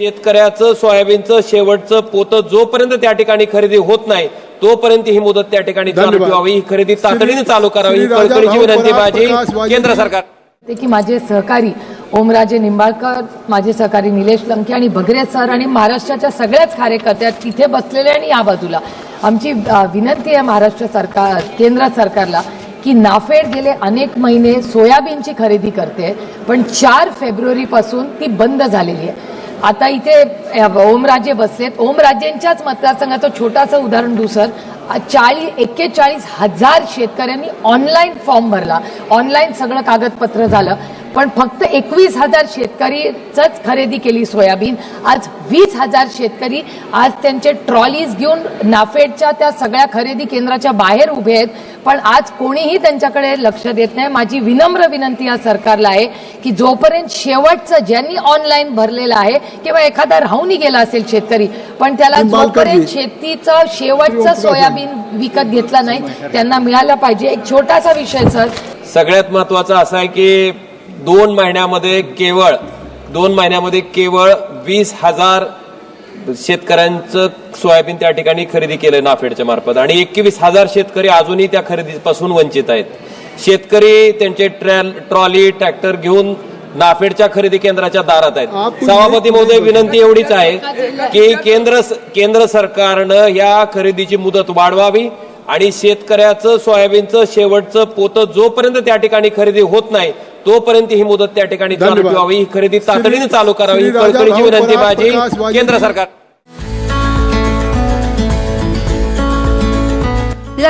शेतकऱ्याचं सोयाबीनचं शेवटचं पोतं जोपर्यंत त्या ठिकाणी खरेदी होत नाही तोपर्यंत ही मुदत त्या ठिकाणी चालू. ठेवावी. ही खरेदी तातडीने चालू करावी. ही कळकळीची विनंती माझी केंद्र सरकार. की माझे सहकारी ओमराजे निंबाळकर माझे सहकारी निलेश लंके आणि बगरे सर आणि महाराष्ट्राच्या सगळ्याच कार्यकर्ते आहेत तिथे बसलेले आणि या बाजूला. आमची विनंती आहे महाराष्ट्र सरकार केंद्र सरकारला की नाफेड गेले अनेक महिने सोयाबीनची खरेदी करते पण चार फेब्रुवारीपासून ती बंद झालेली आहे. आता इथे ओमराजे बसलेत. ओमराजेंच्याच मतदारसंघाचं छोटासं उदाहरण दुसर चाळीस एक्केचाळीस हजार शेतकऱ्यांनी ऑनलाईन फॉर्म भरला. ऑनलाईन सगळं कागदपत्र झालं. पण फक्त एकवीस हजार शेतकरीच खरेदी केली सोयाबीन. आज वीस हजार शेतकरी आज त्यांचे ट्रॉलीज घेऊन नाफेडच्या त्या सगळ्या खरेदी केंद्राच्या बाहेर उभे आहेत. पण आज कोणीही त्यांच्याकडे लक्ष देत नाही. माझी विनम्र विनंती या सरकारला आहे की जोपर्यंत शेवटचं ज्यांनी ऑनलाईन भरलेलं आहे किंवा एखादा राहूनही गेला असेल शेतकरी पण त्याला. जोपर्यंत शेतीचं शेवटचं सोयाबीन विकत घेतलं नाही त्यांना मिळालं पाहिजे. एक छोटासा विषय सर. सगळ्यात महत्वाचं असं आहे की दोन महिन्यामध्ये केवळ दोन महिन्यामध्ये केवळ वीस हजार शेतकऱ्यांचं सोयाबीन त्या ठिकाणी खरेदी केलं नाफेडच्या मार्फत. आणि एकवीस हजार शेतकरी अजूनही त्या खरेदीपासून वंचित आहेत. शेतकरी त्यांचे ट्रॅल ट्रॉली ट्रॅक्टर घेऊन नाफेडच्या खरेदी केंद्राच्या दारात आहेत. सभापती महोदय विनंती एवढीच आहे की केंद्र केंद्र सरकारनं या खरेदीची मुदत वाढवावी आणि शेतकऱ्याचं सोयाबीनचं शेवटचं पोतं जोपर्यंत त्या ठिकाणी खरेदी होत नाही तोपर्यंत ही मुदत त्या ठिकाणी चालू. ठेवावी. ही खरेदी तातडीने चालू करावी. ही कळकळीची विनंती माझी केंद्र सरकार.